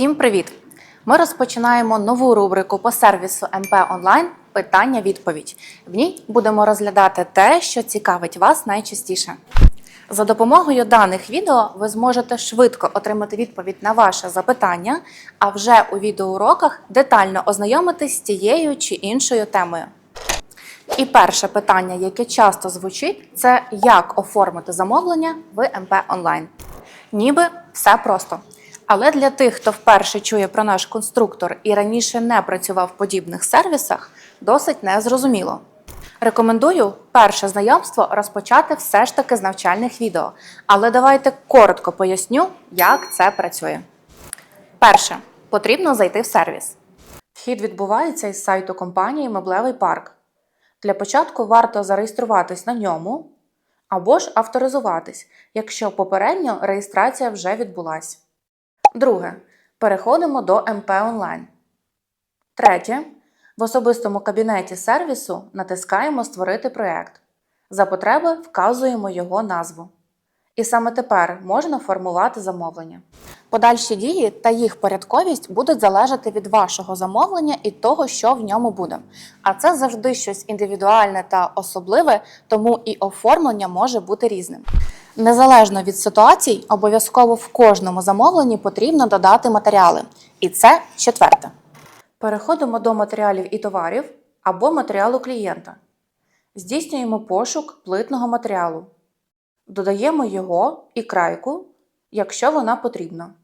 Всім привіт! Ми розпочинаємо нову рубрику по сервісу МП Онлайн Питання-відповідь. В ній будемо розглядати те, що цікавить вас найчастіше. За допомогою даних відео ви зможете швидко отримати відповідь на ваше запитання, а вже у відеоуроках детально ознайомитись з тією чи іншою темою. І перше питання, яке часто звучить, це як оформити замовлення в МП Онлайн. Ніби все просто. Але для тих, хто вперше чує про наш конструктор і раніше не працював в подібних сервісах, досить незрозуміло. Рекомендую перше знайомство розпочати все ж таки з навчальних відео. Але давайте коротко поясню, як це працює. Перше, потрібно зайти в сервіс. Вхід відбувається із сайту компанії Меблевий парк. Для початку варто зареєструватись на ньому або ж авторизуватись, якщо попередньо реєстрація вже відбулась. Друге. Переходимо до МП Онлайн. Третє. В особистому кабінеті сервісу натискаємо Створити проєкт. За потреби вказуємо його назву. І саме тепер можна формувати замовлення. Подальші дії та їх порядковість будуть залежати від вашого замовлення і того, що в ньому буде. А це завжди щось індивідуальне та особливе, тому і оформлення може бути різним. Незалежно від ситуацій, обов'язково в кожному замовленні потрібно додати матеріали. І це четверте. Переходимо до матеріалів і товарів або матеріалу клієнта. Здійснюємо пошук плитного матеріалу. Додаємо його і крайку, якщо вона потрібна.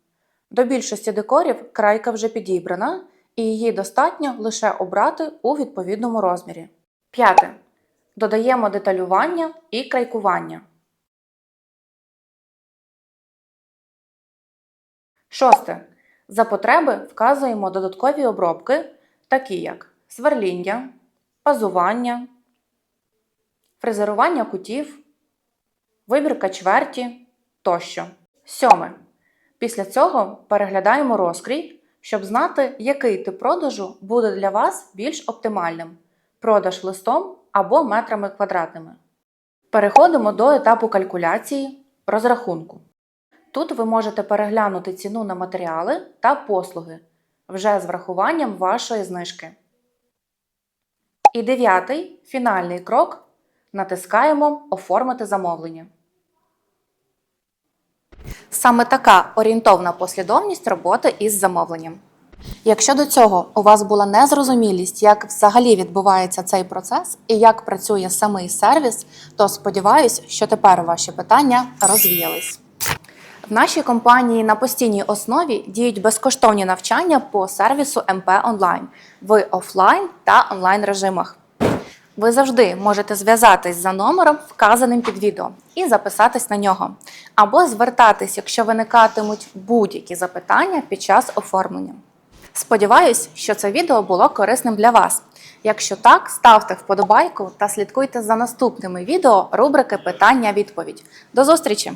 До більшості декорів крайка вже підібрана, і її достатньо лише обрати у відповідному розмірі. П'яте. Додаємо деталювання і крайкування. Шосте. За потреби вказуємо додаткові обробки, такі як сверління, пазування, фрезерування кутів, вибірка чверті тощо. Сьоме. Після цього переглядаємо розкрій, щоб знати, який тип продажу буде для вас більш оптимальним продаж листом або метрами квадратними. Переходимо до етапу калькуляції розрахунку. Тут ви можете переглянути ціну на матеріали та послуги вже з врахуванням вашої знижки. І дев'ятий фінальний крок натискаємо Оформити замовлення. Саме така орієнтовна послідовність роботи із замовленням. Якщо до цього у вас була незрозумілість, як взагалі відбувається цей процес і як працює самий сервіс, то сподіваюсь, що тепер ваші питання розвіялись. В нашій компанії на постійній основі діють безкоштовні навчання по сервісу МП Онлайн в офлайн та онлайн режимах. Ви завжди можете зв'язатись за номером, вказаним під відео, і записатись на нього, або звертатись, якщо виникатимуть будь-які запитання під час оформлення. Сподіваюсь, що це відео було корисним для вас. Якщо так, ставте вподобайку та слідкуйте за наступними відео рубрики Питання-відповідь. До зустрічі!